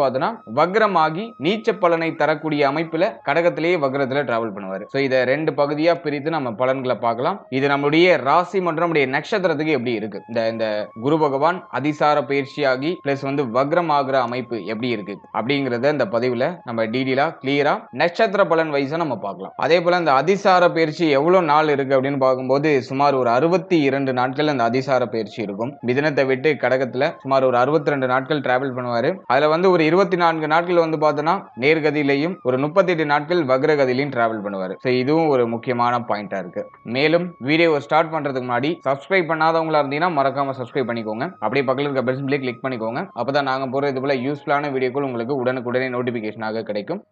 பார்த்தோன்னா வக்ரமாகி நீச்ச பலனை தரக்கூடிய அமைப்புல கடகத்திலேயே வக்ரத்துல டிராவல் பண்ணுவார். ஸோ இதை ரெண்டு பகுதியா பிரித்து நம்ம பலன்களை பார்க்கலாம். இது நம்மளுடைய ராசி மற்றும் நம்முடைய நட்சத்திரத்துக்கு எப்படி இருக்கு? இந்த இந்த குரு பகவான் அதிசார பயிற்சியாகி பிளஸ் வந்து வக்ரம் ஆகிற அமைப்பு எப்படி இருக்கு? அப்படிங்கறத இந்த பதிவுல நம்ம டீடெயிலா கிளியரா நட்சத்திர பலன் வயசை நம்ம பார்க்கலாம். அதே போல இந்த அதிசார பயிற்சி எவ்வளவு நாள் இருக்கு அப்படின்னு பார்க்கும்போது சுமார் ஒரு அறுபத்தி இரண்டு நாட்கள் அந்த அதிசார பயிற்சி இருக்கும். மிதனத்தை விட்டு கடகத்துல சுமார் ஒரு அறுபத்தி ரெண்டு நாட்கள் டிராவல் பண்ணுவாரு. அதுல வந்து ஒரு இருபத்தி நான்கு நாட்கள் வந்து பார்த்தோன்னா நேர்கதியிலையும் ஒரு முப்பத்தெட்டு நாட்கள் வக்ரகதியிலையும் டிராவல் பண்ணுவார். ஸோ இதுவும் ஒரு முக்கியமான பாயிண்டாக இருக்கு. மேலும் வீடியோவை ஸ்டார்ட் பண்ணுறதுக்கு முன்னாடி சப்ஸ்கிரைப் பண்ணாதவங்களா இருந்தீங்கன்னா மறக்காம சப்ஸ்கிரைப் பண்ணிக்கோங்க. அப்படியே பக்கத்தில் இருக்க பெல் சிம்பிளே கிளிக் பண்ணிக்கோங்க. அப்பதான் நாங்கள் போகிற இது போல யூஸ்ஃபுல்லான வீடியோக்கள் உங்களுக்கு உடனுக்குடனே நோட்டிஃபிகேஷனாக கிடைக்கும்.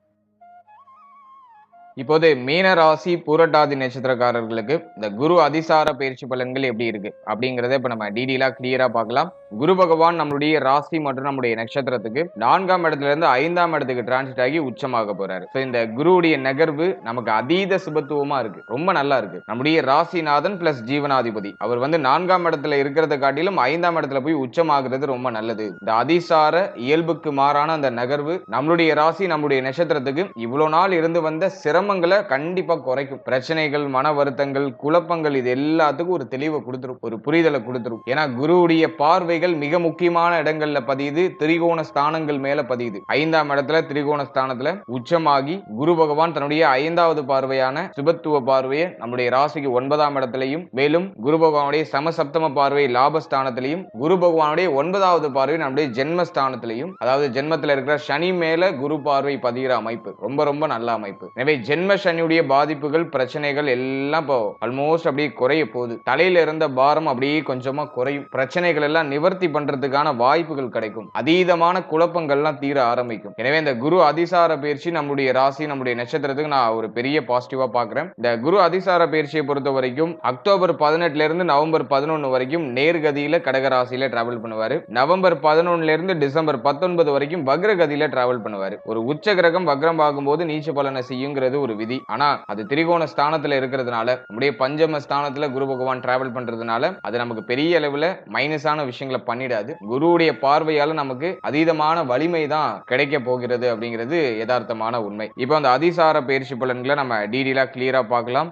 இப்போது மீன ராசி பூரட்டாதி நட்சத்திரக்காரர்களுக்கு இந்த குரு அதிசார பயிற்சி பலன்கள் எப்படி இருக்கு? அப்படிங்கிறத இப்போ நம்ம டீடெயிலாக கிளியராக பார்க்கலாம். குரு பகவான் நம்மளுடைய ராசி மற்றும் நம்முடைய நட்சத்திரத்துக்கு நான்காம் இடத்துல இருந்து ஐந்தாம் இடத்துக்கு டிரான்சிட் ஆகி உச்சமாக போறாரு. ஸோ இந்த குருவுடைய நகர்வு நமக்கு அதீத சுபத்துவமா இருக்கு. ரொம்ப நல்லா இருக்கு. நம்முடைய ராசிநாதன் பிளஸ் ஜீவனாதிபதி. அவர் வந்து நான்காம் இடத்துல இருக்கிறத காட்டிலும் ஐந்தாம் இடத்துல போய் உச்சமாகிறது ரொம்ப நல்லது. இந்த அதிசார இயல்புக்கு மாறான அந்த நகர்வு நம்மளுடைய ராசி நம்முடைய நட்சத்திரத்துக்கு இவ்வளவு நாள் இருந்து வந்த சிரமங்களை கண்டிப்பா குறைக்கும். பிரச்சனைகள் மன வருத்தங்கள் குழப்பங்கள் இது எல்லாத்துக்கும் ஒரு தெளிவை கொடுத்துரும் ஒரு புரிதலை கொடுத்துரும். ஏன்னா குருவுடைய பார்வை பார்வைகள் மிக முக்கியமான இடங்கள்ல பதியுது. திரிகோண ஸ்தானங்கள் மேல பதியுது. ஐந்தாம் இடத்துல திரிகோண ஸ்தானத்துல உச்சமாகி குரு பகவான் தன்னுடைய ஐந்தாவது பார்வையான சுபத்துவ பார்வையை நம்முடைய ராசிக்கு ஒன்பதாம் இடத்திலையும் மேலும் குரு பகவானுடைய சமசப்தம பார்வை லாபஸ்தானத்திலையும் குரு பகவானுடைய ஒன்பதாவது பார்வை நம்முடைய ஜென்மஸ்தானத்திலையும் அதாவது ஜென்மத்தில் இருக்கிற சனி மேல குரு பார்வை பதிகிற அமைப்பு. ரொம்ப ரொம்ப நல்ல அமைப்பு. எனவே ஜென்ம சனியுடைய பாதிப்புகள் பிரச்சனைகள் எல்லாம் இப்போ ஆல்மோஸ்ட் அப்படியே குறைய போகுது. தலையில இருந்த பாரம் அப்படியே கொஞ்சமா குறையும். பிரச்சனைகள் எல்லாம் நிவர் நிவர்த்தி பண்றதுக்கான வாய்ப்புகள் கிடைக்கும். அதீதமான குழப்பங்கள்லாம் தீர ஆரம்பிக்கும். எனவே இந்த குரு அதிசார பயிற்சி நம்முடைய ராசி நம்முடைய நட்சத்திரத்துக்கு நான் ஒரு பெரிய பாசிட்டிவா பாக்குறேன் இந்த குரு அதிசார பயிற்சியை பொறுத்த வரைக்கும் அக்டோபர் பதினெட்டுல இருந்து நவம்பர் பதினொன்னு வரைக்கும் நேர்கதியில கடகராசியில டிராவல் பண்ணுவாரு. நவம்பர் பதினொன்னுல இருந்து டிசம்பர் பத்தொன்பது வரைக்கும் வக்ரகதியில டிராவல் பண்ணுவாரு. ஒரு உச்ச கிரகம் வக்ரம் ஆகும்போது நீச்ச பலனை செய்யுங்கிறது ஒரு விதி. ஆனா அது திரிகோண ஸ்தானத்துல இருக்கிறதுனால நம்முடைய பஞ்சம ஸ்தானத்துல குரு பகவான் டிராவல் பண்றதுனால அது நமக்கு பெரிய அளவுல மைனஸான விஷயங்களை பண்ணிடாது. குருவுடைய பார்வையால நமக்கு அதீதமான வலிமை தான் கிடைக்க போகிறது அப்படிங்கிறது யதார்த்தமான உண்மை. இப்போ அந்த அதிசார பயிற்சி பலன்களை நம்ம டீடெயிலாக கிளியரா பார்க்கலாம்.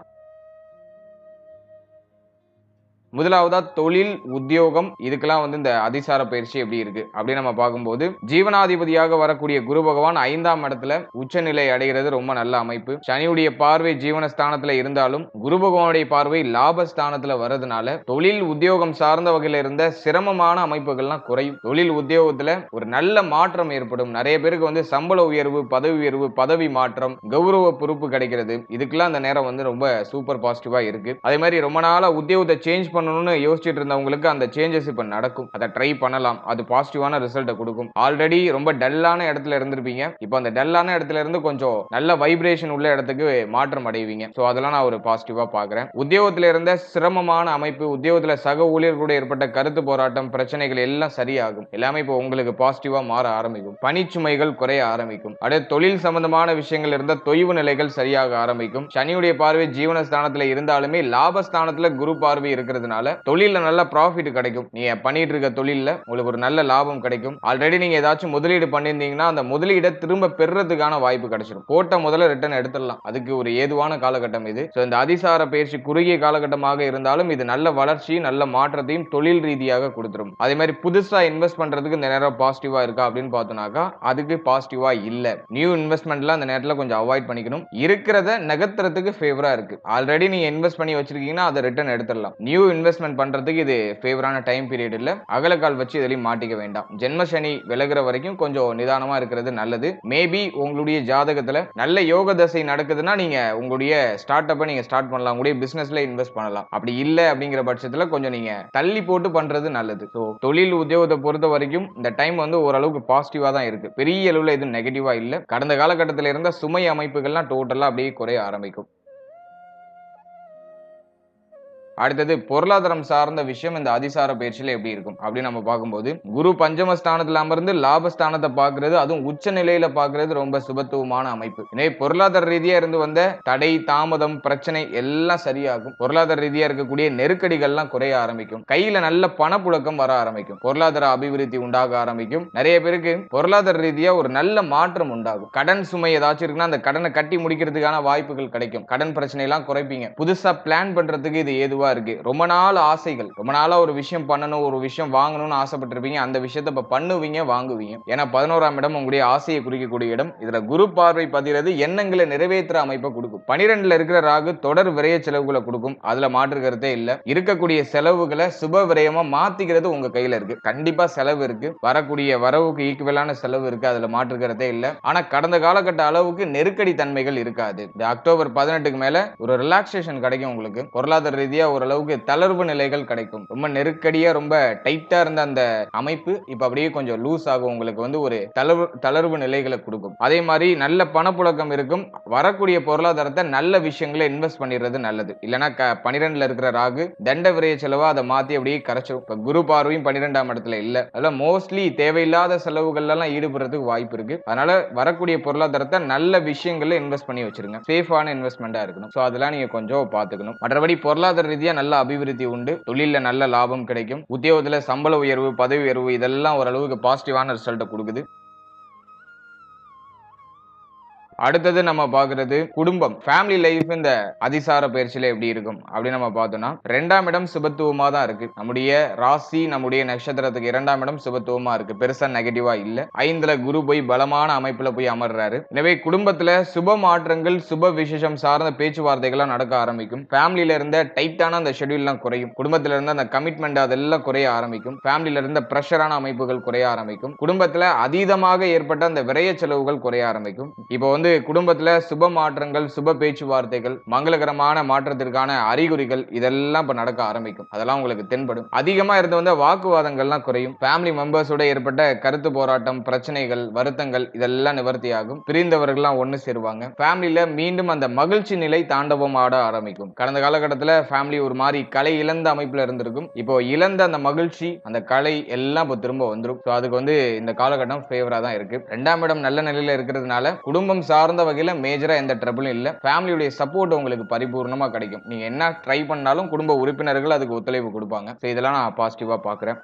முதலாவதா தொழில் உத்தியோகம் இதுக்கெல்லாம் வந்து இந்த அதிசார பயிற்சி எப்படி இருக்கு? அப்படின்னு நம்ம பார்க்கும்போது ஜீவனாதிபதியாக வரக்கூடிய குரு பகவான் ஐந்தாம் இடத்துல உச்சநிலை அடைகிறது ரொம்ப நல்ல அமைப்பு. சனியுடைய பார்வை ஜீவனஸ்தானத்துல இருந்தாலும் குரு பகவானுடைய பார்வை லாபஸ்தானத்துல வர்றதுனால தொழில் உத்தியோகம் சார்ந்த வகையில இருந்த சிரமமான அமைப்புகள்லாம் குறையும். தொழில் உத்தியோகத்துல ஒரு நல்ல மாற்றம் ஏற்படும். நிறைய பேருக்கு வந்து சம்பள உயர்வு பதவி உயர்வு பதவி மாற்றம் கௌரவ பொறுப்பு கிடைக்கிறது. இதுக்கெல்லாம் அந்த நேரம் வந்து ரொம்ப சூப்பர் பாசிட்டிவா இருக்கு. அதே மாதிரி ரொம்ப நாளா உத்தியோகத்தை சேஞ்ச் பண்ணணும்னு யோசிச்சுட்டு இருந்தவங்களுக்கு அந்த சேஞ்சஸ் இப்ப நடக்கும். அதை ட்ரை பண்ணலாம். அது பாசிட்டிவான ரிசல்ட்டை கொடுக்கும். ஆல்ரெடி ரொம்ப டல்லான இடத்துல இருந்திருப்பீங்க. இப்போ அந்த டல்லான இடத்துல இருந்து கொஞ்சம் நல்ல வைப்ரேஷன் உள்ள இடத்துக்கு மாற்றம் அடைவீங்க. ஸோ அதெல்லாம் நான் ஒரு பாசிட்டிவா பாக்குறேன் உத்தியோகத்துல இருந்த சிரமமான அமைப்பு உத்தியோகத்துல சக ஊழியர்களோட ஏற்பட்ட கருத்து போராட்டம் பிரச்சனைகள் எல்லாம் சரியாகும். எல்லாமே இப்போ உங்களுக்கு பாசிட்டிவாக மாற ஆரம்பிக்கும். பணிச்சுமைகள் குறைய ஆரம்பிக்கும். அடுத்து தொழில் சம்பந்தமான விஷயங்கள் இருந்த தொய்வு நிலைகள் சரியாக ஆரம்பிக்கும். சனியுடைய பார்வை ஜீவனஸ்தானத்துல இருந்தாலுமே லாபஸ்தானத்துல குரு பார்வை இருக்கிறது பண்றதுனால தொழில நல்ல ப்ராஃபிட் கிடைக்கும். நீங்க பண்ணிட்டு இருக்க தொழில உங்களுக்கு ஒரு நல்ல லாபம் கிடைக்கும். ஆல்ரெடி நீங்க ஏதாச்சும் முதலீடு பண்ணியிருந்தீங்கன்னா அந்த முதலீடை திரும்ப பெறதுக்கான வாய்ப்பு கிடைச்சிடும் போட்ட முதல்ல ரிட்டர்ன் எடுத்துடலாம். அதுக்கு ஒரு ஏதுவான காலகட்டம் இது. ஸோ இந்த அதிசார பயிற்சி குறுகிய காலகட்டமாக இருந்தாலும் இது நல்ல வளர்ச்சி நல்ல மாற்றத்தையும் தொழில் ரீதியாக கொடுத்துரும். அதே மாதிரி புதுசா இன்வெஸ்ட் பண்றதுக்கு இந்த நேரம் பாசிட்டிவா இருக்கா அப்படின்னு பார்த்தோம்னாக்கா அதுக்கு பாசிட்டிவா இல்ல. நியூ இன்வெஸ்ட்மெண்ட்லாம் அந்த நேரத்தில் கொஞ்சம் அவாய்ட் பண்ணிக்கணும். இருக்கிறத நகர்த்துறதுக்கு ஃபேவரா இருக்கு. ஆல்ரெடி நீங்க இன்வெஸ்ட் பண்ணி வச்சிருக்கீங்கன்னா அதை ரிட்டர்ன் எடுத்துடலாம். நியூ இன்வெஸ்ட்மெண்ட் பண்றதுக்கு இது ஃபேவரான டைம் பீரியட் இல்ல. அகலக்கால் வச்சு இதுலயும் மாட்டிக்க வேண்டாம். ஜென்ம சனி விலகுற வரைக்கும் கொஞ்சம் நிதானமாக இருக்கிறது நல்லது. மேபி உங்களுடைய ஜாதகத்தில் நல்ல யோக தசை நடக்குதுன்னா நீங்க உங்களுடைய ஸ்டார்ட் அப்பை நீங்கள் ஸ்டார்ட் பண்ணலாம். உங்களுடைய பிஸ்னஸில் இன்வெஸ்ட் பண்ணலாம். அப்படி இல்லை அப்படிங்கிற பட்சத்தில் கொஞ்சம் நீங்க தள்ளி போட்டு பண்றது நல்லது. ஸோ தொழில் உத்தியோகத்தை பொறுத்த வரைக்கும் இந்த டைம் வந்து ஓரளவுக்கு பாசிட்டிவாக தான் இருக்குது பெரிய அளவில் எதுவும் நெகட்டிவாக இல்லை. கடந்த காலகட்டத்தில் இருந்த சுமை அமைப்புகள்லாம் டோட்டலாக அப்படியே குறைய ஆரம்பிக்கும். அடுத்தது பொருளாதாரம் சார்ந்த விஷயம் இந்த அதிசார பயிற்சியில எப்படி இருக்கும்? அப்படின்னு நம்ம பார்க்கும்போது குரு பஞ்சம ஸ்தானத்தில் அமர்ந்து லாபஸ்தானத்தை பார்க்கிறது அதுவும் உச்ச நிலையில பார்க்கறது ரொம்ப சுபத்துவமான அமைப்பு. எனவே பொருளாதார ரீதியா இருந்து வந்த தடை தாமதம் பிரச்சனை எல்லாம் சரியாகும். பொருளாதார ரீதியா இருக்கக்கூடிய நெருக்கடிகள்லாம் குறைய ஆரம்பிக்கும். கையில நல்ல பணப்புழக்கம் வர ஆரம்பிக்கும். பொருளாதார அபிவிருத்தி உண்டாக ஆரம்பிக்கும். நிறைய பேருக்கு பொருளாதார ரீதியா ஒரு நல்ல மாற்றம் உண்டாகும். கடன் சுமை ஏதாச்சும் இருக்குன்னா அந்த கடனை கட்டி முடிக்கிறதுக்கான வாய்ப்புகள் கிடைக்கும். கடன் பிரச்சனை எல்லாம் குறைப்பீங்க. புதுசா பிளான் பண்றதுக்கு இது ஏதுவா இருக்கு. ரொம்ப நாள் ஆசைகள். ரொம்ப நாளா ஒரு விஷயம் பண்ணணும் ஒரு விஷயம் வாங்கணும்னு ஆசைப்பட்டிருப்பீங்க. அந்த விஷயத்தை இப்ப பண்ணுவீங்க வாங்குவீங்க. ஏன்னா பதினோராம் இடம் உங்களுடைய ஆசையை குறிக்கக்கூடிய இடம். இதுல குரு பார்வை பதிகிறது எண்ணங்களை நிறைவேற்றுற அமைப்பை கொடுக்கும். பனிரெண்டுல இருக்கிற ராகு தொடர் விரைய செலவுகளை கொடுக்கும். அதுல மாற்றுக்கிறதே இல்ல. இருக்கக்கூடிய செலவுகளை சுப விரயமா மாத்திக்கிறது உங்க கையில இருக்கு. கண்டிப்பா செலவு இருக்கு. வரக்கூடிய வரவுக்கு ஈக்குவலான செலவு இருக்கு. அதுல மாற்று கருத்தே இல்ல. ஆனா கடந்த காலகட்ட அளவுக்கு நெருக்கடி தன்மைகள் இருக்காது. இந்த அக்டோபர் பதினெட்டுக்கு மேல ஒரு ரிலாக்ஸேஷன் கிடைக்கும் உங்களுக்கு. பொருளாதார ரீதியா ஓரளவுக்கு தளர்வு நிலைகள் கிடைக்கும். ரொம்ப நெருக்கடியா ரொம்ப டைட்டா இருந்த அந்த அமைப்பு இப்ப அப்படியே கொஞ்சம் லூஸ் ஆகும். உங்களுக்கு வந்து ஒரு தளர்வு தளர்வு நிலைகளை கொடுக்கும். அதே மாதிரி நல்ல பணப்புழக்கம் இருக்கும். வரக்கூடிய பொருளாதாரத்தை நல்ல விஷயங்களை இன்வெஸ்ட் பண்ணிடுறது நல்லது. இல்லைன்னா பனிரெண்டுல இருக்கிற ராகு தண்ட விரைய செலவா அதை மாத்தி அப்படியே கரைச்சிடும் இப்ப குரு பார்வையும் பன்னிரெண்டாம் இடத்துல இல்ல. அதெல்லாம் மோஸ்ட்லி தேவையில்லாத செலவுகள் எல்லாம் ஈடுபடுறதுக்கு வாய்ப்பு இருக்கு. அதனால வரக்கூடிய பொருளாதாரத்தை நல்ல விஷயங்கள்ல இன்வெஸ்ட் பண்ணி வச்சிருங்க. சேஃபான இன்வெஸ்ட்மெண்டா இருக்கணும். ஸோ அதெல்லாம் நீங்க கொஞ்சம் பார்த்துக்கணும். மற்றபடி பொருளாதார ரீதியா நல்ல அபிவிருத்தி உண்டு. தொழில நல்ல லாபம் கிடைக்கும். உத்தியோகத்துல சம்பள உயர்வு பதவி உயர்வு இதெல்லாம் ஓரளவுக்கு பாசிட்டிவான ரிசல்ட்டை கொடுக்குது. அடுத்தது நம்ம பார்க்கறது குடும்பம். ஃபேமிலி லைஃப் இந்த அதிசார பயிற்சியில எப்படி இருக்கும்? அப்படின்னு நம்ம பார்த்தோம்னா ரெண்டாம் இடம் சுபத்துவமா தான் இருக்கு. நம்முடைய ராசி நம்முடைய நட்சத்திரத்துக்கு இரண்டாம் இடம் சுபத்துவமா இருக்கு. பெருசா நெகட்டிவா இல்ல. ஐந்துல குரு போய் பலமான அமைப்புல போய் அமர்றாரு. எனவே குடும்பத்துல சுப மாற்றங்கள் சுப விசேஷம் சார்ந்த பேச்சுவார்த்தைகள்லாம் நடக்க ஆரம்பிக்கும். ஃபேமிலியில இருந்த டைட்டான அந்த ஷெட்யூல்லாம் குறையும். குடும்பத்துல இருந்த அந்த கமிட்மெண்ட் அதெல்லாம் குறைய ஆரம்பிக்கும். ஃபேமிலியில இருந்த ப்ரெஷரான அமைப்புகள் குறைய ஆரம்பிக்கும். குடும்பத்துல அதீதமாக ஏற்பட்ட அந்த விரைய செலவுகள் குறைய ஆரம்பிக்கும். இப்போ வந்து குடும்பத்தில் சுப மாற்றங்கள் சுப பேச்சுவார்த்தைகள் மங்களகரமான மாற்றத்திற்கான அறிகுறிகள் இதெல்லாம் இப்போ நடக்க ஆரம்பிக்கும். அதெல்லாம் உங்களுக்கு தென்படும். அதிகமாக இருந்து வந்த வாக்குவாதங்கள்லாம் குறையும். ஃபேமிலி மெம்பர்ஸோட ஏற்பட்ட கருத்து போராட்டம் பிரச்சனைகள் வருத்தங்கள் இதெல்லாம் நிவர்த்தியாகும். பிரிந்தவர்கள்லாம் ஒன்று சேருவாங்க. ஃபேமிலியில் மீண்டும் அந்த மகிழ்ச்சி நிலை தாண்டவம் ஆட ஆரம்பிக்கும். கடந்த காலகட்டத்தில் ஃபேமிலி ஒரு மாதிரி கலை இழந்த அமைப்பில் இருந்திருக்கும். இப்போ இழந்த அந்த மகிழ்ச்சி அந்த கலை எல்லாம் இப்போ திரும்ப வந்துடும் ஸோ அதுக்கு வந்து இந்த காலகட்டம் ஃபேவராக தான் இருக்கு. ரெண்டாம் இடம் நல்ல நிலையில் இருக்கிறதுனால குடும்பம் சார்ந்த வகையில் மேஜரா எந்த ட்ரபிளும் இல்ல. ஃபேமிலியுடைய சப்போர்ட் உங்களுக்கு பரிபூர்ணமா கிடைக்கும். நீங்க என்ன ட்ரை பண்ணாலும் குடும்ப உறுப்பினர்கள் அதுக்கு ஒத்துழைப்பு கொடுப்பாங்க. ஸோ இதெல்லாம் நான் பாசிட்டிவாக பார்க்குறேன்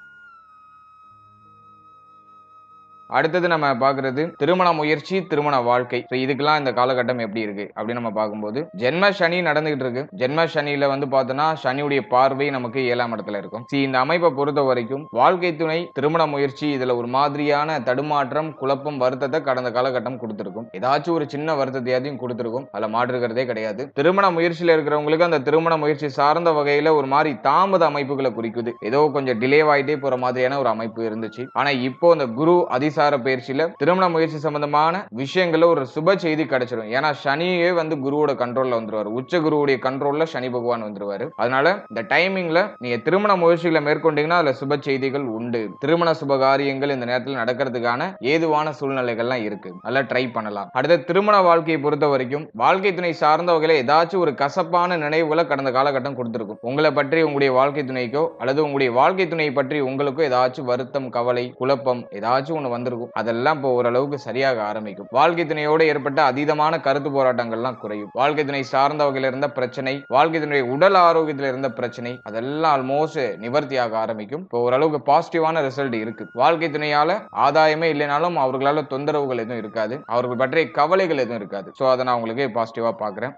அடுத்தது நம்ம பாக்குறது திருமண முயற்சி திருமண வாழ்க்கை. ஸோ இதுக்கெல்லாம் இந்த காலகட்டம் எப்படி இருக்கு? அப்படின்னு நம்ம பார்க்கும்போது ஜென்ம சனி நடந்துகிட்டு இருக்கு. ஜென்ம சனியில வந்து பார்த்தோம்னா சனியுடைய பார்வை நமக்கு ஏழாம் இடத்துல இருக்கும். சி இந்த அமைப்பை பொறுத்த வரைக்கும் வாழ்க்கை துணை திருமண முயற்சி இதுல ஒரு மாதிரியான தடுமாற்றம் குழப்பம் வருத்தத்தை கடந்த காலகட்டம் கொடுத்திருக்கும். ஏதாச்சும் ஒரு சின்ன வருத்தத்தையாதையும் கொடுத்திருக்கும். அதில் மாற்றுக்கிறதே கிடையாது. திருமண முயற்சியில இருக்கிறவங்களுக்கு அந்த திருமண முயற்சி சார்ந்த வகையில ஒரு மாதிரி தாமத அமைப்புகளை குறிக்குது. ஏதோ கொஞ்சம் டிலே ஆகிட்டே போற மாதிரியான ஒரு அமைப்பு இருந்துச்சு. ஆனா இப்போ அந்த குரு அதிசார அதிசார பயிற்சியில திருமண முயற்சி சம்பந்தமான விஷயங்கள்ல ஒரு சுப செய்தி கிடைச்சிடும் ஏன்னா சனியே வந்து குருவோட கண்ட்ரோல்ல வந்துருவாரு. உச்ச குருவுடைய கண்ட்ரோல்ல சனி பகவான் வந்துருவாரு. அதனால இந்த டைமிங்ல நீங்க திருமண முயற்சிகளை மேற்கொண்டீங்கன்னா அதுல சுப செய்திகள் உண்டு. திருமண சுப காரியங்கள் இந்த நேரத்தில் நடக்கிறதுக்கான ஏதுவான சூழ்நிலைகள்லாம் இருக்கு. நல்லா ட்ரை பண்ணலாம். அடுத்த திருமண வாழ்க்கையை பொறுத்த வரைக்கும் வாழ்க்கை துணை சார்ந்த வகையில ஏதாச்சும் ஒரு கசப்பான நினைவுகளை கடந்த காலகட்டம் கொடுத்திருக்கும். உங்களை பற்றி உங்களுடைய வாழ்க்கை துணைக்கோ அல்லது உங்களுடைய வாழ்க்கை துணையை பற்றி உங்களுக்கோ ஏதாச்சும் வருத்தம் கவலை குழப்பம் ஏதாச்சும் ஒண்ணு வந்திருக்கும். அதெல்லாம் இப்போ ஓரளவுக்கு சரியாக ஆரம்பிக்கும். வாழ்க்கை துணையோடு ஏற்பட்ட அதீதமான கருத்து போராட்டங்கள்லாம் குறையும். வாழ்க்கை துணை சார்ந்த வகையில் இருந்த பிரச்சனை வாழ்க்கை துணையுடைய உடல் ஆரோக்கியத்தில் இருந்த பிரச்சனை அதெல்லாம் ஆல்மோஸ்ட் நிவர்த்தியாக ஆரம்பிக்கும். இப்போ ஓரளவுக்கு பாசிட்டிவான ரிசல்ட் இருக்கு. வாழ்க்கை துணையால ஆதாயமே இல்லைனாலும் அவர்களால தொந்தரவுகள் எதுவும் இருக்காது. அவர்கள் பற்றிய கவலைகள் எதுவும் இருக்காது. ஸோ அதை நான் உங்களுக்கு பாசிட்டிவா பார்க்குறேன்.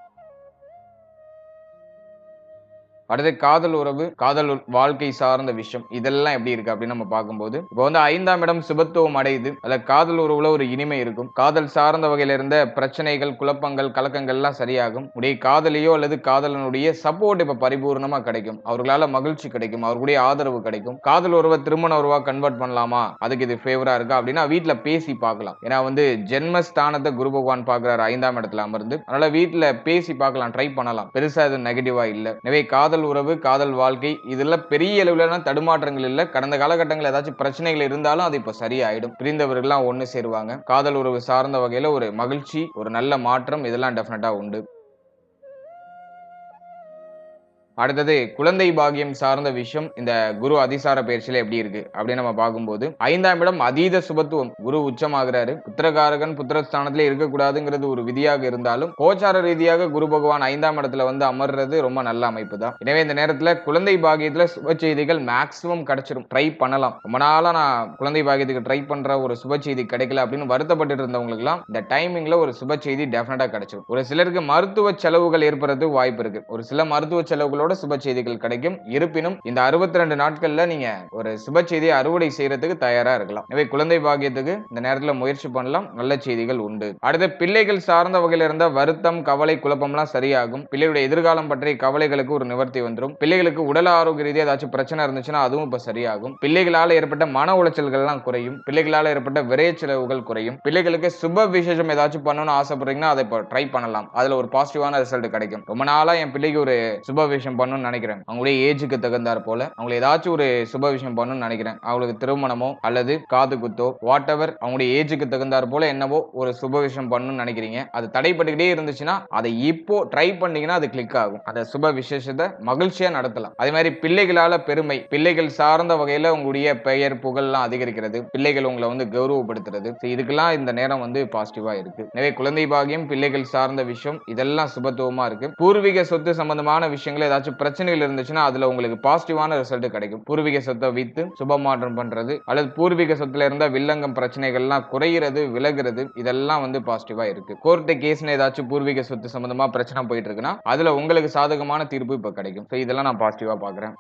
அடுத்து காதல் உறவு காதல் வாழ்க்கை சார்ந்த விஷயம் இதெல்லாம் எப்படி இருக்கு அப்படின்னு நம்ம பார்க்கும்போது இப்போ வந்து ஐந்தாம் இடம் சுபத்துவம் அடையுது. அதில் காதல் உறவுல ஒரு இனிமை இருக்கும். காதல் சார்ந்த வகையில இருந்த பிரச்சனைகள் குழப்பங்கள் கலக்கங்கள் எல்லாம் சரியாகும். உடைய காதலியோ அல்லது காதலனுடைய சப்போர்ட் இப்போ பரிபூர்ணமா கிடைக்கும். அவர்களால மகிழ்ச்சி கிடைக்கும். அவர்களுடைய ஆதரவு கிடைக்கும். காதல் உறவை திருமண உறவா கன்வெர்ட் பண்ணலாமா? அதுக்கு இது ஃபேவரா இருக்கா அப்படின்னா வீட்டில் பேசி பார்க்கலாம். ஏன்னா வந்து ஜென்மஸ்தானத்தை குரு பகவான் பார்க்குறாரு ஐந்தாம் இடத்துல அமர்ந்து. அதனால வீட்டில் பேசி பார்க்கலாம் ட்ரை பண்ணலாம். பெருசா இது நெகட்டிவா இல்லை. எனவே காதல் உறவு காதல் வாழ்க்கை இதுல பெரிய அளவிலான தடுமாற்றங்கள் இல்ல. கடந்த காலகட்டங்களில் ஏதாச்சும் பிரச்சனைகள் இருந்தாலும் அது இப்ப சரியாயிடும். பிரிந்தவர்கள்லாம் ஒன்று சேருவாங்க. காதல் உறவு சார்ந்த வகையில் ஒரு மகிழ்ச்சி ஒரு நல்ல மாற்றம் இதெல்லாம் டெஃபினட்டாக உண்டு. அடுத்தது குழந்தை பாகியம் சார்ந்த விஷயம் இந்த குரு அதிசார பயிற்சியில எப்படி இருக்கு? அப்படின்னு நம்ம பார்க்கும்போது ஐந்தாம் இடம் அதீத சுபத்துவம். குரு உச்சமாகிறாரு. புத்திரகாரகன் புத்திரஸ்தானத்திலே இருக்கக்கூடாதுங்கிறது ஒரு விதியாக இருந்தாலும் கோச்சார ரீதியாக குரு பகவான் ஐந்தாம் இடத்துல வந்து அமர்றது ரொம்ப நல்ல அமைப்பு தான். எனவே இந்த நேரத்துல குழந்தை பாகியத்துல சுப செய்திகள் மேக்சிமம் கிடைச்சிடும் ட்ரை பண்ணலாம். ரொம்ப நாளா நான் குழந்தை பாகியத்துக்கு ட்ரை பண்ற ஒரு சுப செய்தி கிடைக்கல அப்படின்னு வருத்தப்பட்டு இருந்தவங்களுக்குலாம் இந்த டைமிங்ல ஒரு சுப செய்தி டெஃபினட்டா கிடைச்சிரும். ஒரு சிலருக்கு மருத்துவ செலவுகள் ஏற்படுறதுக்கு வாய்ப்பு இருக்கு. ஒரு சில மருத்துவ செலவுகளோட சுப செய்திகள் கிடைக்கும். இருப்பினும் இந்த அறுபத்தி ரெண்டு நாட்கள்ல நீங்க ஒரு சுப செய்தியை அறுவடை செய்யறதுக்கு தயாரா இருக்கலாம். எனவே குழந்தை பாக்கியத்துக்கு இந்த நேரத்துல முயற்சி பண்ணலாம். நல்ல செய்திகள் உண்டு. அடுத்து பிள்ளைகள் சார்ந்த வகையில இருந்த வருத்தம் கவலை குழப்பம்லாம் சரியாகும். பிள்ளையுடைய எதிர்காலம் பற்றிய கவலைகளுக்கு ஒரு நிவர்த்தி வந்துடும் பிள்ளைகளுக்கு உடல் ஆரோக்கிய ரீதியாக ஏதாச்சும் பிரச்சனை இருந்துச்சுன்னா அதுவும் இப்ப சரியாகும். பிள்ளைகளால் ஏற்பட்ட மன உளைச்சல்கள்லாம் குறையும். பிள்ளைகளால் ஏற்பட்ட விரைய செலவுகள் குறையும். பிள்ளைகளுக்கு சுப விசேஷம் ஏதாச்சும் பண்ணணும்னு ஆசைப்படுறீங்கன்னா அதை இப்போ ட்ரை பண்ணலாம். அதுல ஒரு பாசிட்டிவான ரிசல்ட் கிடைக்கும். ரொம்ப நாளா என் பிள்ளைக்கு ஒரு சுப விஷயம் பண்ணணும்னு நினைக்கிறேன். அவங்களுடைய ஏஜுக்கு தகுந்தாற் போல அவங்களை ஏதாச்சும் ஒரு சுப விஷயம் பண்ணணும்னு நினைக்கிறேன். அவங்களுக்கு திருமணமோ அல்லது காது குத்தோ வாட் எவர் அவங்களுடைய ஏஜுக்கு தகுந்தாற் போல என்னவோ ஒரு சுப விஷயம் பண்ணணும்னு நினைக்கிறீங்க. அது தடைப்பட்டுக்கிட்டே இருந்துச்சுன்னா அதை இப்போ ட்ரை பண்ணீங்கன்னா அது கிளிக் ஆகும். அந்த சுப விசேஷத்தை மகிழ்ச்சியா நடத்தலாம். அதே மாதிரி பிள்ளைகளால பெருமை பிள்ளைகள் சார்ந்த வகையில உங்களுடைய பெயர் புகழ்லாம் அதிகரிக்கிறது பிள்ளைகள் உங்களை வந்து கௌரவப்படுத்துறது. இதுக்கெல்லாம் இந்த நேரம் வந்து பாசிட்டிவா இருக்கு. எனவே குழந்தை பாகியம் பிள்ளைகள் சார்ந்த விஷயம் இதெல்லாம் சுபத்துவமா இருக்கு. பூர்வீக சொத்து சம்பந்தமான விஷயங்களை ஏதாச்சும் பிரச்சனைகள் இருந்துச்சுன்னா அதுல உங்களுக்கு பாசிட்டிவான ரிசல்ட் கிடைக்கும். பூர்வீக சொத்தை வித்து சுப மாற்றம் பண்றது அல்லது பூர்வீக சொத்துல இருந்தா வில்லங்கம் பிரச்சனைகள்லாம் குறையிறது விலகுறது இதெல்லாம் வந்து பாசிட்டிவா இருக்கு. கோர்ட்டு கேஸ்னு ஏதாச்சும் பூர்வீக சொத்து சம்பந்தமா பிரச்சனை போயிட்டு இருக்குன்னா அதுல உங்களுக்கு சாதகமான தீர்ப்பு இப்ப கிடைக்கும். இதெல்லாம் நான் பாசிட்டிவா பாக்குறேன்.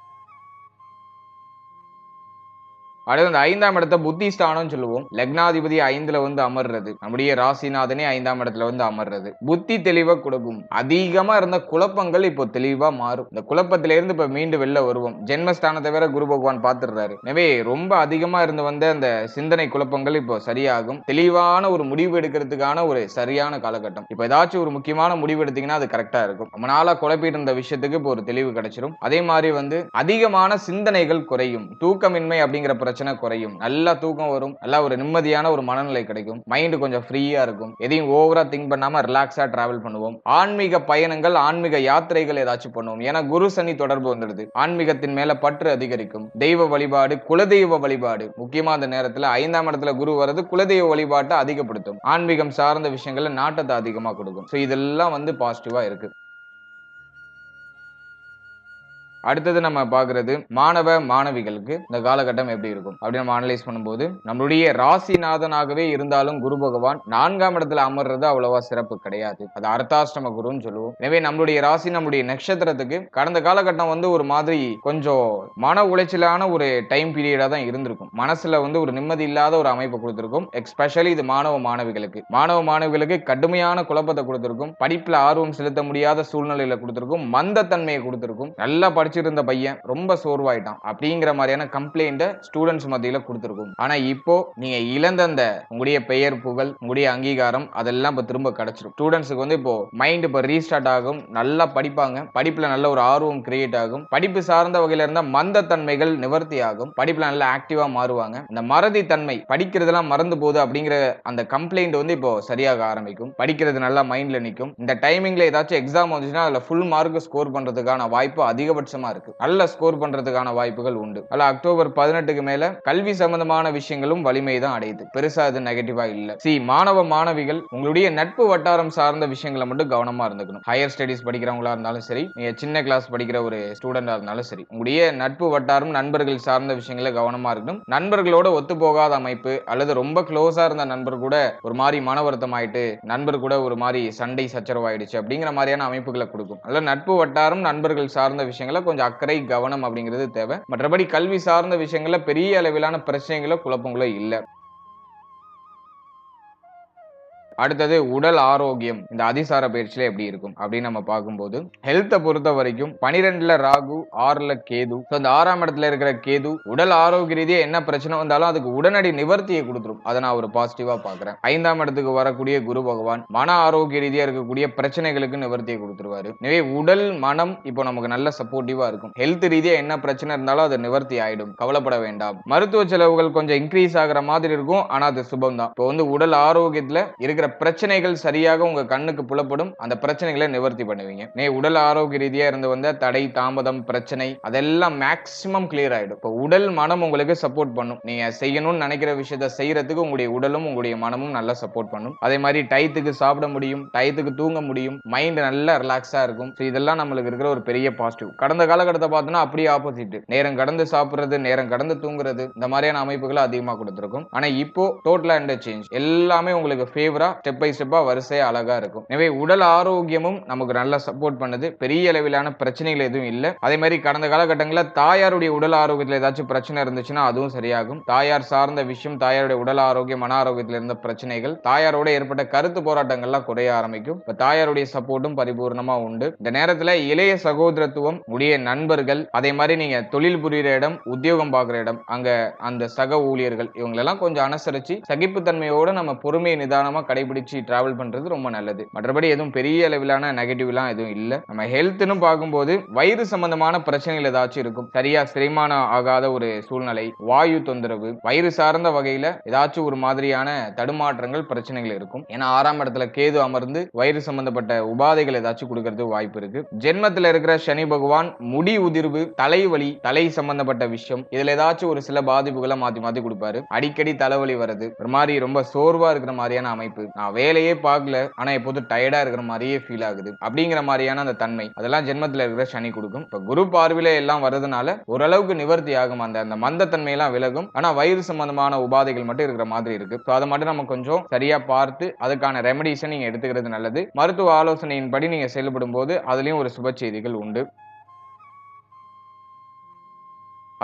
அடுத்து அந்த ஐந்தாம் இடத்தை புத்தி ஸ்தானம்னு சொல்லுவோம். லக்னாதிபதி ஐந்துல வந்து அமர்றது. நம்முடைய ராசிநாதனே ஐந்தாம் இடத்துல வந்து அமர்றது. புத்தி தெளிவா கொடுக்கும். அதிகமா இருந்த குழப்பங்கள் இப்போ தெளிவா மாறும். இந்த குழப்பத்தில இருந்து இப்ப மீண்டு வெளில வருவோம். ஜென்மஸ்தானத்தை வேற குரு பகவான் பார்த்துடுறாரு. எனவே ரொம்ப அதிகமா இருந்து வந்த அந்த சிந்தனை குழப்பங்கள் இப்போ சரியாகும். தெளிவான ஒரு முடிவு எடுக்கிறதுக்கான ஒரு சரியான காலகட்டம். இப்போ ஏதாச்சும் ஒரு முக்கியமான முடிவு எடுத்தீங்கன்னா அது கரெக்டா இருக்கும். ரொம்ப நாளா குழப்பிட்டு இருந்த விஷயத்துக்கு இப்போ ஒரு தெளிவு கிடைச்சிரும். அதே மாதிரி வந்து அதிகமான சிந்தனைகள் குறையும். தூக்கமின்மை அப்படிங்கிற பிரச்சனை பிரச்சனை குறையும். நல்லா தூக்கம் வரும். நல்லா ஒரு நிம்மதியான ஒரு மனநிலை கிடைக்கும். மைண்டு கொஞ்சம் ஃப்ரீயா இருக்கும். எதையும் ஓவரா திங்க் பண்ணாம ரிலாக்ஸா டிராவல் பண்ணுவோம். ஆன்மீக பயணங்கள் ஆன்மீக யாத்திரைகள் ஏதாச்சும் பண்ணுவோம். ஏன்னா குரு சனி தொடர்பு வந்துடுது. ஆன்மீகத்தின் மேல பற்று அதிகரிக்கும். தெய்வ வழிபாடு குலதெய்வ வழிபாடு. முக்கியமா அந்த நேரத்துல ஐந்தாம் இடத்துல குரு வர்றது குலதெய்வ வழிபாட்டை அதிகப்படுத்தும். ஆன்மீகம் சார்ந்த விஷயங்கள்ல நாட்டத்தை அதிகமா கொடுக்கும். ஸோ இதெல்லாம் வந்து பாசிட்டிவா இருக்கு. அடுத்தது நம்ம பாக்குறது மாணவ மாணவிகளுக்கு இந்த காலகட்டம் எப்படி இருக்கும்? அப்படின்னு நம்ம அனலைஸ் பண்ணும்போது நம்மளுடைய ராசிநாதனாகவே இருந்தாலும் குரு பகவான் நான்காம் இடத்துல அமர்றது அவ்வளவா சிறப்பு கிடையாது. அது அர்த்தாஷ்டம குருன்னு சொல்லுவோம். எனவே நம்மளுடைய ராசி நம்முடைய நட்சத்திரத்துக்கு கடந்த காலகட்டம் வந்து ஒரு மாதிரி கொஞ்சம் மன உளைச்சலான ஒரு டைம் பீரியடா தான் இருந்திருக்கும். மனசுல வந்து ஒரு நிம்மதி இல்லாத ஒரு அமைப்பை கொடுத்திருக்கும். எக்ஸ்பெஷலி இது மாணவ மாணவிகளுக்கு. மாணவ மாணவிகளுக்கு கடுமையான குழப்பத்தை கொடுத்திருக்கும். படிப்புல ஆர்வம் செலுத்த முடியாத சூழ்நிலையில கொடுத்திருக்கும். மந்தத்தன்மையை கொடுத்திருக்கும். நல்லா படிச்சு படிச்சிருந்த பையன் ரொம்ப சோர்வாயிட்டான். அப்படிங்கிற மாதிரியான கம்ப்ளைண்ட்டை ஸ்டூடெண்ட்ஸ் மத்தியில் கொடுத்துருக்கும். ஆனால் இப்போ நீங்கள் இழந்த அந்த உங்களுடைய பெயர் புகழ் உங்களுடைய அங்கீகாரம் அதெல்லாம் இப்போ திரும்ப கிடைச்சிரும். ஸ்டூடெண்ட்ஸுக்கு வந்து இப்போ மைண்ட் இப்போ ரீஸ்டார்ட் ஆகும். நல்லா படிப்பாங்க. படிப்புல நல்ல ஒரு ஆர்வம் கிரியேட் ஆகும். படிப்பு சார்ந்த வகையில இருந்த மந்த தன்மைகள் நிவர்த்தி ஆகும். படிப்பில் நல்லா ஆக்டிவா மாறுவாங்க. இந்த மறதி தன்மை படிக்கிறதெல்லாம் மறந்து போகுது அப்படிங்கிற அந்த கம்ப்ளைண்ட் வந்து இப்போ சரியாக ஆரம்பிக்கும். படிக்கிறது நல்லா மைண்ட்ல நிற்கும் இந்த டைமிங்ல ஏதாச்சும் எக்ஸாம் வந்துச்சுன்னா அதுல ஃபுல் மார்க் ஸ்கோர் பண்றதுக்கான வாய்ப்பு அதிகபட்ச வருஷமா இருக்கு. நல்ல ஸ்கோர் பண்றதுக்கான வாய்ப்புகள் உண்டு. அல்ல அக்டோபர் பதினெட்டுக்கு மேல கல்வி சம்பந்தமான விஷயங்களும் வலிமை தான் அடையுது. பெருசா அது நெகட்டிவா இல்ல. சி மாணவ மாணவிகள் உங்களுடைய நட்பு வட்டாரம் சார்ந்த விஷயங்களை மட்டும் கவனமா இருந்துக்கணும். ஹையர் ஸ்டடிஸ் படிக்கிறவங்களா இருந்தாலும் சரி நீங்க சின்ன கிளாஸ் படிக்கிற ஒரு ஸ்டூடெண்டா இருந்தாலும் சரி உங்களுடைய நட்பு வட்டாரம் நண்பர்கள் சார்ந்த விஷயங்களை கவனமா இருக்கணும். நண்பர்களோட ஒத்து போகாத அமைப்பு அல்லது ரொம்ப க்ளோஸா இருந்த நண்பர் கூட ஒரு மாதிரி மன வருத்தம் ஆயிட்டு நண்பர் கூட ஒரு மாதிரி சண்டை சச்சரவாயிடுச்சு அப்படிங்கிற மாதிரியான அமைப்புகளை கொடுக்கும். அதில் நட்பு வட்டாரம் நண்பர்கள் சார்ந்த விஷயங்களை கொஞ்சம் அக்கறை கவனம் அப்படிங்கிறது தேவை. மற்றபடி கல்வி சார்ந்த விஷயங்கள்ல பெரிய அளவிலான பிரச்சனைகளோ குழப்பங்களோ இல்லை. அடுத்தது உடல் ஆரோக்கியம். இந்த அதிசார பயிற்சியில எப்படி இருக்கும்? அப்படின்னு நம்ம பார்க்கும்போது ஹெல்த்தை பொறுத்த வரைக்கும் பனிரெண்டுல ராகு ஆறுல கேது. அந்த ஆறாம் இடத்துல இருக்கிற கேது உடல் ஆரோக்கிய ரீதியா என்ன பிரச்சனை வந்தாலும் அதுக்கு உடனடி நிவர்த்தியை கொடுத்துரும். அதை நான் ஒரு பாசிட்டிவா பாக்குறேன் ஐந்தாம் இடத்துக்கு வரக்கூடிய குரு பகவான் மன ஆரோக்கிய ரீதியா இருக்கக்கூடிய பிரச்சனைகளுக்கு நிவர்த்தியை கொடுத்துருவாரு. எனவே உடல் மனம் இப்போ நமக்கு நல்ல சப்போர்ட்டிவா இருக்கும். ஹெல்த் ரீதியா என்ன பிரச்சனை இருந்தாலும் அது நிவர்த்தி ஆயிடும். கவலைப்பட வேண்டாம். மருத்துவ செலவுகள் கொஞ்சம் இன்க்ரீஸ் ஆகிற மாதிரி இருக்கும். ஆனா அது சுபம் தான் இப்போ வந்து உடல் ஆரோக்கியத்துல இருக்கிற பிரச்சனைகள் சரியாக உங்க கண்ணுக்கு புலப்படும் அந்த பிரச்சனைகளை நிவர்த்தி பண்ணுவீங்க. நே உடல் ஆரோக்கிய ரீதியா இருந்து வந்த தடை தாமதம் பிரச்சனை அதெல்லாம் மேக்சிமம் கிளியர் ஆயிடும். இப்போ உடல் மனம் உங்களுக்கு சப்போர்ட் பண்ணும். நீங்க செய்யணும்னு நினைக்கிற விஷயத்த செய்யறதுக்கு உங்களுடைய உடலும் உங்களுடைய மனமும் நல்லா சப்போர்ட் பண்ணும். அதே மாதிரி டயத்துக்கு சாப்பிட முடியும் டயத்துக்கு தூங்க முடியும் மைண்ட் நல்லா ரிலாக்ஸா இருக்கும். ஸோ இதெல்லாம் நம்மளுக்கு இருக்கிற ஒரு பெரிய பாசிட்டிவ் கடந்த காலகட்டத்தை பார்த்தோன்னா அப்படியே ஆப்போசிட் நேரம் கடந்து சாப்பிடுறது நேரம் கடந்து தூங்குறது இந்த மாதிரியான அமைப்புகளை அதிகமாக கொடுத்துருக்கும். ஆனா இப்போ டோட்டலா அண்ட் சேஞ்ச் எல்லாமே உங்களுக்கு ஃபேவரா ஸ்டெப் பை ஸ்டெப்பாக வரிசையாக அழகா இருக்கும். எனவே உடல் ஆரோக்கியமும் நமக்கு நல்லா சப்போர்ட் பண்ணுது. பெரிய அளவிலான பிரச்சனைகள் எதுவும் இல்லை. அதே மாதிரி கடந்த காலகட்டங்களில் தாயாருடைய உடல் ஆரோக்கியத்தில் ஏதாச்சும் பிரச்சனை இருந்துச்சுன்னா அதுவும் சரியாகும். தாயார் சார்ந்த விஷயம் தாயாருடைய உடல் ஆரோக்கியம் மன ஆரோக்கியத்தில் இருந்த பிரச்சனைகள் தாயாரோட ஏற்பட்ட கருத்து போராட்டங்கள்லாம் குறைய ஆரம்பிக்கும். இப்போ தாயாருடைய சப்போர்ட்டும் பரிபூர்ணமாக உண்டு. இந்த நேரத்தில் இளைய சகோதரத்துவம் உடைய நண்பர்கள் அதே மாதிரி நீங்க தொழில் புரிகிற இடம் உத்தியோகம் பார்க்குற இடம் அங்க அந்த சக ஊழியர்கள் இவங்களெல்லாம் கொஞ்சம் அனுசரிச்சு சகிப்புத்தன்மையோட நம்ம பொறுமையை நிதானமாக கடை கடைபிடிச்சு டிராவல் பண்றது ரொம்ப நல்லது. மற்றபடி எதுவும் பெரிய அளவிலான நெகட்டிவ்லாம் எதுவும் இல்லை. நம்ம ஹெல்த்னு பார்க்கும்போது வயிறு சம்பந்தமான பிரச்சனைகள் ஏதாச்சும் இருக்கும். சரியா செரிமானம் ஆகாத ஒரு சூழ்நிலை வாயு தொந்தரவு வயிறு சார்ந்த வகையில ஏதாச்சும் ஒரு மாதிரியான தடுமாற்றங்கள் பிரச்சனைகள் இருக்கும். ஏன்னா ஆறாம் இடத்துல கேது அமர்ந்து வயிறு சம்பந்தப்பட்ட உபாதைகள் ஏதாச்சும் கொடுக்கறது வாய்ப்பு இருக்கு. ஜென்மத்தில் இருக்கிற சனி பகவான் முடி உதிர்வு தலைவலி தலை சம்பந்தப்பட்ட விஷயம் இதுல ஏதாச்சும் ஒரு சில பாதிப்புகளை மாத்தி மாத்தி கொடுப்பாரு. அடிக்கடி தலைவலி வருது ஒரு மாதிரி ரொம்ப சோர்வா இருக்கிற மாதிரியான அமைப்பு நான் வேலையே பார்க்கல. ஆனா எப்போதும் டயர்டா இருக்கிற மாதிரியே ஃபீல் ஆகுது. அப்படிங்கிற மாதிரியான அந்த தன்மை. அதெல்லாம் ஜென்மத்தில் இருக்கிற சனி கொடுக்கும். இப்ப குரு பார்வையில எல்லாம் வர்றதுனால ஓரளவுக்கு நிவர்த்தி ஆகும். அந்த அந்த மந்த தன்மையெல்லாம் விலகும். ஆனா வயிறு சம்பந்தமான உபாதைகள் மட்டும் இருக்கிற மாதிரி இருக்கு. ஸோ அதை மட்டும் நம்ம கொஞ்சம் சரியா பார்த்து அதுக்கான ரெமடிஸை நீங்க எடுத்துக்கிறது நல்லது. மருத்துவ ஆலோசனையின்படி நீங்க செயல்படும் போது அதுலயும் ஒரு சுப செய்திகள் உண்டு.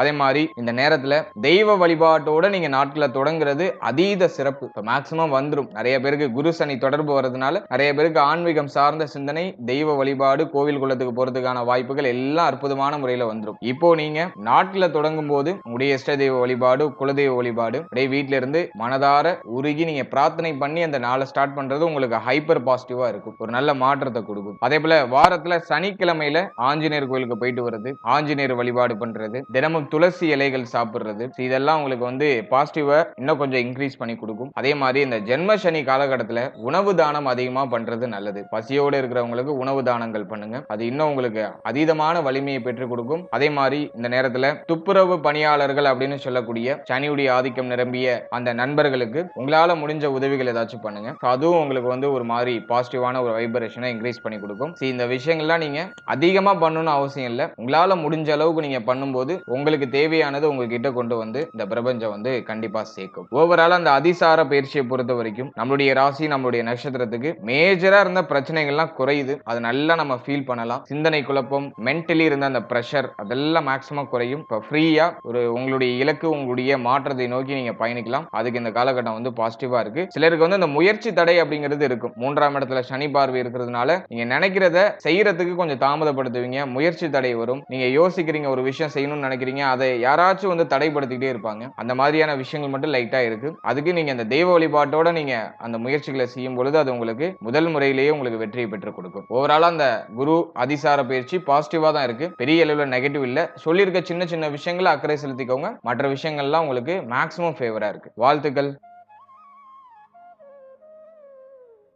அதே மாதிரி இந்த நேரத்துல தெய்வ வழிபாட்டோட நீங்க நாட்களை தொடங்குறது அதீத சிறப்பு. இப்போ மேக்சிமம் வந்துடும் நிறைய பேருக்கு குரு சனி தொடர்பு வர்றதுனால நிறைய பேருக்கு ஆன்மீகம் சார்ந்த சிந்தனை தெய்வ வழிபாடு கோவில் குளத்துக்கு போறதுக்கான வாய்ப்புகள் எல்லாம் அற்புதமான முறையில வந்துடும் இப்போ நீங்க நாட்களை தொடங்கும் போது உங்களுடைய இஷ்ட தெய்வ வழிபாடு குலதெய்வ வழிபாடு அப்படியே வீட்ல இருந்து மனதார உருகி நீங்க பிரார்த்தனை பண்ணி அந்த நாளை ஸ்டார்ட் பண்றது உங்களுக்கு ஹைப்பர் பாசிட்டிவா இருக்கும். ஒரு நல்ல மாற்றத்தை கொடுக்கும். அதே போல வாரத்துல சனிக்கிழமையில ஆஞ்சநேயர் கோயிலுக்கு போயிட்டு வர்றது ஆஞ்சநேயர் வழிபாடு பண்றது தினமும் துளசி இலைகள் சாப்பிடுறது. இதெல்லாம் உங்களுக்கு வந்து பாசிட்டிவா இன்னும் கொஞ்சம் இன்க்ரீஸ் பண்ணி கொடுக்கும். அதே மாதிரி இந்த ஜென்ம சனி காலகட்டத்தில் உணவு தானம் அதிகமாக பண்றது நல்லது. பசியோடு இருக்கிறவங்களுக்கு உணவு தானங்கள் பண்ணுங்க. அது இன்னும் உங்களுக்கு அதீதமான வலிமையை பெற்றுக் கொடுக்கும். அதே மாதிரி இந்த நேரத்தில் துப்புரவு பணியாளர்கள் அப்படின்னு சொல்லக்கூடிய சனியுடைய ஆதிக்கம் நிரம்பிய அந்த நண்பர்களுக்கு உங்களால முடிஞ்ச உதவிகள் ஏதாச்சும் பண்ணுங்க. அதுவும் உங்களுக்கு வந்து ஒரு மாதிரி பாசிட்டிவான ஒரு வைப்ரேஷனை இன்க்ரீஸ் பண்ணி கொடுக்கும். இந்த விஷயங்கள்லாம் நீங்க அதிகமாக பண்ணணும்னு அவசியம் இல்லை. உங்களால முடிஞ்ச அளவுக்கு நீங்க பண்ணும்போது உங்களுக்கு உங்களுக்கு தேவையானது உங்ககிட்ட கொண்டு வந்து இந்த பிரபஞ்சம் வந்து கண்டிப்பா சேர்க்கும். ஓவரால் அந்த அதிசார பயிற்சியை பொறுத்த வரைக்கும் நம்மளுடைய ராசி நம்மளுடைய நட்சத்திரத்துக்கு மேஜரா இருந்த பிரச்சனைகள்லாம் குறையுது. அது நல்லா நம்ம ஃபீல் பண்ணலாம். சிந்தனை குழப்பம் மென்டலி இருந்த அந்த ப்ரெஷர் அதெல்லாம் மேக்ஸிமம் குறையும். இப்போ ஃப்ரீயா ஒரு உங்களுடைய இலக்கு உங்களுடைய மாற்றத்தை நோக்கி நீங்க பயணிக்கலாம். அதுக்கு இந்த காலகட்டம் வந்து பாசிட்டிவா இருக்கு. சிலருக்கு வந்து அந்த முயற்சி தடை அப்படிங்கிறது இருக்கும். மூன்றாம் இடத்துல சனி பார்வை இருக்கிறதுனால நீங்க நினைக்கிறத செய்யறதுக்கு கொஞ்சம் தாமதப்படுத்துவீங்க. முயற்சி தடை வரும். நீங்க யோசிக்கிறீங்க ஒரு விஷயம் செய்யணும்னு நினைக்கிறீங்க. அதை யாராச்சும் வந்து தடைப்படுத்திக்கிட்டே இருப்பாங்க. அந்த மாதிரியான விஷயங்கள் மட்டும் லைட்டாக இருக்கு. அதுக்கு நீங்க அந்த தெய்வ வழிபாட்டோட நீங்க அந்த முயற்சிகளை செய்யும் பொழுது அது உங்களுக்கு முதல் முறையிலேயே உங்களுக்கு வெற்றியை பெற்றுக் கொடுக்கும். ஓவரால் அந்த குரு அதிசார பயிற்சி பாசிட்டிவா தான் இருக்கு. பெரிய அளவில் நெகட்டிவ் இல்ல. சொல்லியிருக்க சின்ன சின்ன விஷயங்களை அக்கறை செலுத்திக்கோங்க. மற்ற விஷயங்கள்லாம் உங்களுக்கு மேக்ஸிமம் ஃபேவரா இருக்கு. வாழ்த்துக்கள்.